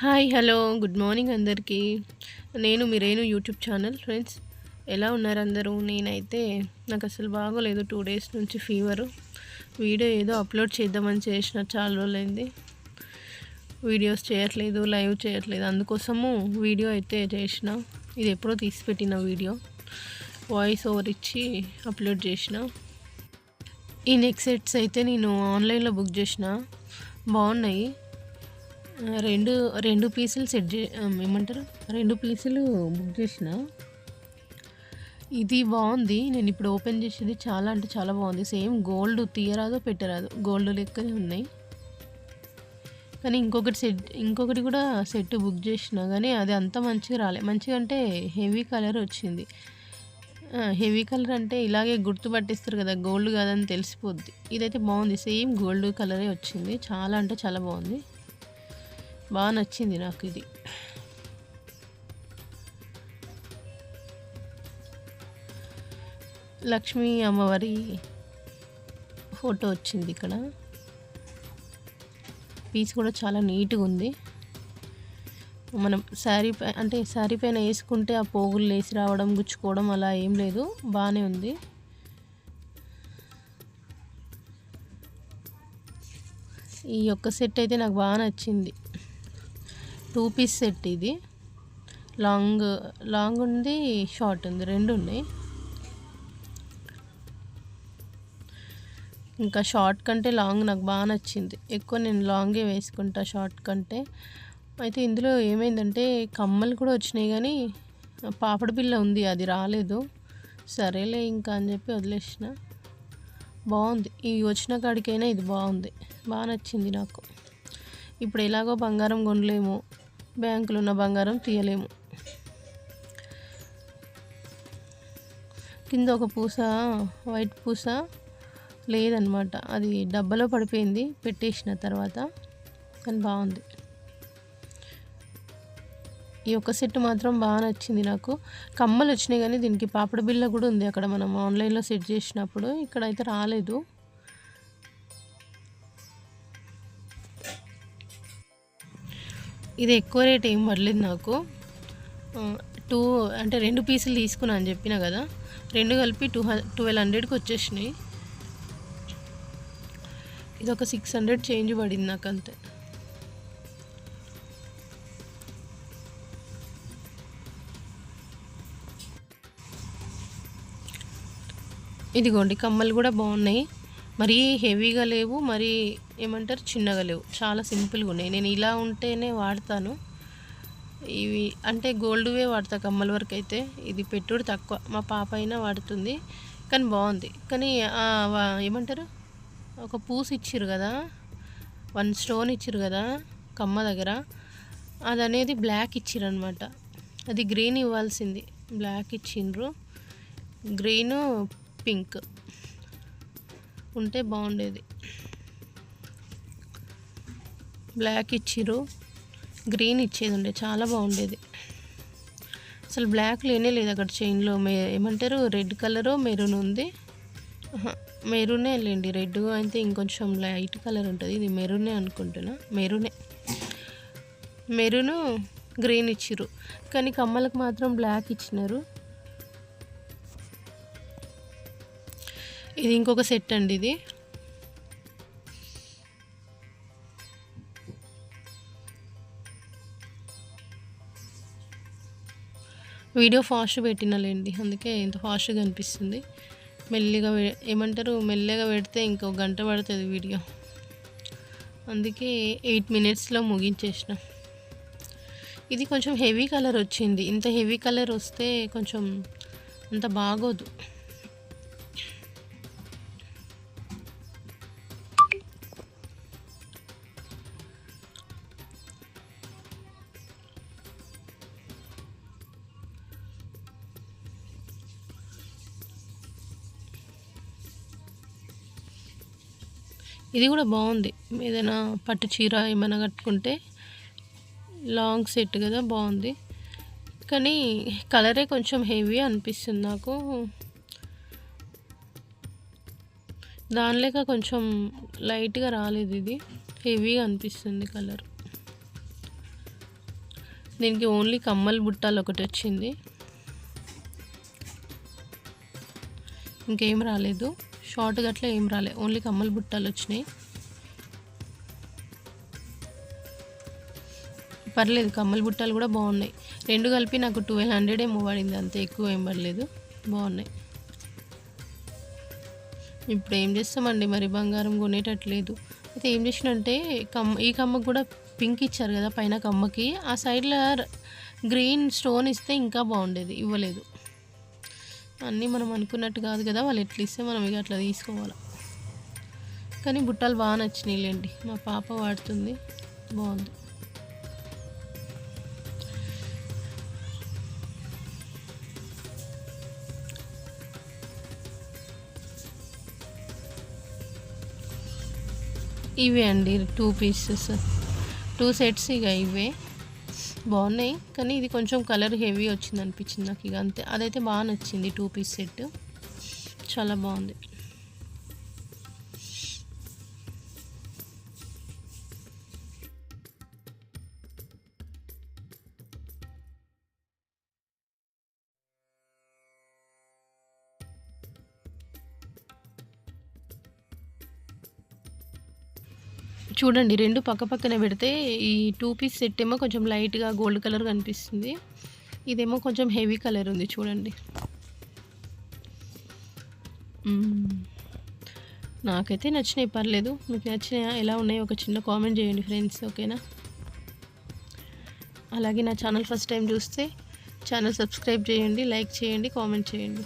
Hi hello. Good morning అందరికీ. నేను మీరేను YouTube channel friends. ఎలా ఉన్నారు అందరూ? నేనైతే నాకు అసలు బాగోలేదు. టూ డేస్ నుంచి ఫీవరు. వీడియో ఏదో అప్లోడ్ చేద్దామని చేసిన చాలా రోజులైంది. వీడియోస్ చేయట్లేదు లైవ్ చేయట్లేదు. అందుకోసము వీడియో అయితే చేసిన. ఇది ఎప్పుడో తీసి పెట్టిన వీడియో. వాయిస్ ఓవర్ ఇచ్చి అప్లోడ్ చేసిన. ఈ నెక్ సెట్స్ అయితే నేను ఆన్లైన్లో బుక్ చేసిన. బాగున్నాయి. రెండు రెండు పీసులు సెట్ చే ఏమంటారు? రెండు పీసులు బుక్ చేసిన. ఇది బాగుంది. నేను ఇప్పుడు ఓపెన్ చేసేది చాలా అంటే చాలా బాగుంది. సేమ్ గోల్డ్ తీయరాదు పెట్టరాదు. గోల్డ్ లెక్కనే ఉన్నాయి. కానీ ఇంకొకటి సెట్ ఇంకొకటి కూడా సెట్ బుక్ చేసిన. కానీ అది అంత మంచిగా రాలే. మంచిగా అంటే హెవీ కలర్ వచ్చింది. హెవీ కలర్ అంటే ఇలాగే గుర్తుపట్టిస్తారు కదా గోల్డ్ కాదని తెలిసిపోద్ది. ఇదైతే బాగుంది. సేమ్ గోల్డ్ కలరే వచ్చింది. చాలా అంటే చాలా బాగుంది. బాగా నచ్చింది నాకు ఇది. లక్ష్మీ అమ్మవారి ఫోటో వచ్చింది ఇక్కడ. పీస్ కూడా చాలా నీట్గా ఉంది. మనం శారీ పై అంటే శారీ పైన వేసుకుంటే ఆ పోగులు లేసి రావడం గుచ్చుకోవడం అలా ఏం లేదు. బాగానే ఉంది. ఈ యొక్క సెట్ అయితే నాకు బాగా నచ్చింది. టూ పీస్ సెట్ ఇది. లాంగ్ లాంగ్ ఉంది షార్ట్ ఉంది రెండు ఉన్నాయి. ఇంకా షార్ట్ కంటే లాంగ్ నాకు బాగా నచ్చింది. ఎక్కువ నేను లాంగే వేసుకుంటా షార్ట్ కంటే. అయితే ఇందులో ఏమైందంటే కమ్మలు కూడా వచ్చినాయి కానీ పాపడ బిల్ల ఉంది అది రాలేదు. సరేలే ఇంకా అని చెప్పి వదిలేసిన. బాగుంది. ఈ వచ్చిన కాడికైనా ఇది బాగుంది. బాగా నచ్చింది నాకు. ఇప్పుడు ఎలాగో బంగారం కొనలేము. బ్యాంకులో ఉన్న బంగారం తీయలేము. కింద ఒక పూస వైట్ పూస లేదనమాట. అది డబ్బాలో పడిపోయింది పెట్టేసిన తర్వాత కానీ బాగుంది. ఈ ఒక్క సెట్ మాత్రం బాగా నచ్చింది నాకు. కమ్మలు వచ్చినాయి కానీ దీనికి పాపడ బిల్ల కూడా ఉంది అక్కడ మనం ఆన్లైన్లో సెట్ చేసినప్పుడు. ఇక్కడ అయితే రాలేదు. ఇది ఎక్కువ రేట్ ఏం పడలేదు నాకు. టూ అంటే రెండు పీసులు తీసుకున్నా అని చెప్పిన కదా రెండు కలిపి టూ ట్వెల్వ్ హండ్రెడ్కి వచ్చేసినాయి. ఇది ఒక సిక్స్ హండ్రెడ్ చేంజ్ పడింది నాకు అంతే ఇదిగోండి కమ్మలు కూడా బాగున్నాయి. మరీ హెవీగా లేవు మరీ ఏమంటారు చిన్నగా లేవు. చాలా సింపుల్గా ఉన్నాయి. నేను ఇలా ఉంటేనే వాడతాను. ఇవి అంటే గోల్డ్వే వాడతా కమ్మల వరకు అయితే. ఇది పెట్టుడు తక్కువ. మా పాప అయినా వాడుతుంది. కానీ బాగుంది. కానీ ఏమంటారు? ఒక పూసి ఇచ్చారు కదా. వన్ స్టోన్ ఇచ్చారు కదా కమ్మ దగ్గర. అది అనేది బ్లాక్ ఇచ్చిరనమాట అది గ్రీన్ ఇవ్వాల్సింది. బ్లాక్ ఇచ్చిండ్రు గ్రీను పింక్. ఉంటే బాగుండేది. బ్లాక్ ఇచ్చిర్రు. గ్రీన్ ఇచ్చేది ఉండే చాలా బాగుండేది. అసలు బ్లాక్ లేనే లేదు అక్కడ చైన్లో. మే ఏమంటారు? రెడ్ కలరు మెరూన్ ఉంది. మెరూనే లేండి. రెడ్ అయితే ఇంకొంచెం లైట్ కలర్ ఉంటుంది. ఇది మెరూనే అనుకుంటున్నా. మెరూనే. మెరూను గ్రీన్ ఇచ్చిర్రు. కానీ కమ్మలకు మాత్రం బ్లాక్ ఇచ్చినారు. ఇది ఇంకొక సెట్ అండి ఇది. వీడియో ఫాస్ట్ పెట్టినలేండి అందుకే ఇంత ఫాస్ట్గా అనిపిస్తుంది మెల్లిగా ఏమంటారు మెల్లగా పెడితే ఇంకో గంట పడుతుంది వీడియో. అందుకే ఎయిట్ మినిట్స్లో ముగించేసిన. ఇది కొంచెం హెవీ కలర్ వచ్చింది. ఇంత హెవీ కలర్ వస్తే కొంచెం అంత బాగోదు. ఇది కూడా బాగుంది. ఏదైనా పట్టు చీర ఏమైనా కట్టుకుంటే లాంగ్ సెట్ కదా బాగుంది. కానీ కలరే కొంచెం హెవీ అనిపిస్తుంది నాకు. దానిలేక కొంచెం లైట్గా రాలేదు ఇది. హెవీగా అనిపిస్తుంది కలర్ దీనికి ఓన్లీ కమ్మల్ బుట్టాలు ఒకటి వచ్చింది. ఇంకేం రాలేదు. షార్ట్ గట్ల ఏం రాలేదు ఓన్లీ కమ్మలు బుట్టాలు వచ్చినాయి. పర్లేదు కమ్మల బుట్టాలు కూడా బాగున్నాయి. రెండు కలిపి నాకు ట్వెల్వ్ హండ్రెడ్ ఏమో పడింది అంతే ఎక్కువ ఏం పడలేదు. బాగున్నాయి. ఇప్పుడు ఏం చేస్తామండి? మరి బంగారం కొనేటట్లేదు. అయితే ఏం చేసినంటే కమ్మ ఈ కమ్మకు కూడా పింక్ ఇచ్చారు కదా పైన కమ్మకి. ఆ సైడ్లో గ్రీన్ స్టోన్ ఇస్తే ఇంకా బాగుండేది. ఇవ్వలేదు. అన్నీ మనం అనుకున్నట్టు కాదు కదా వాళ్ళు ఎట్లా ఇస్తే మనం ఇక అట్లా తీసుకోవాలి. కానీ బుట్టలు బాగా నచ్చినాయిలేండి మా పాప వాడుతుంది. బాగుంది. ఇవే అండి టూ పీసెస్ టూ సెట్స్ ఇక ఇవే. బాగున్నాయి. కానీ ఇది కొంచెం కలర్ హెవీ వచ్చింది అనిపించింది నాకు ఇక అంతే. అదైతే బాగా నచ్చింది టూ పీస్ సెట్. చాలా బాగుంది. చూడండి రెండు పక్క పక్కన పెడితే ఈ టూ పీస్ సెట్ ఏమో కొంచెం లైట్గా గోల్డ్ కలర్ కనిపిస్తుంది. ఇదేమో కొంచెం హెవీ కలర్ ఉంది చూడండి. నాకైతే నచ్చినాయి పర్లేదు. మీకు నచ్చినాయా ఎలా ఉన్నాయో ఒక చిన్న కామెంట్ చేయండి ఫ్రెండ్స్ ఓకేనా? అలాగే నా ఛానల్ ఫస్ట్ టైం చూస్తే ఛానల్ సబ్స్క్రైబ్ చేయండి లైక్ చేయండి కామెంట్ చేయండి.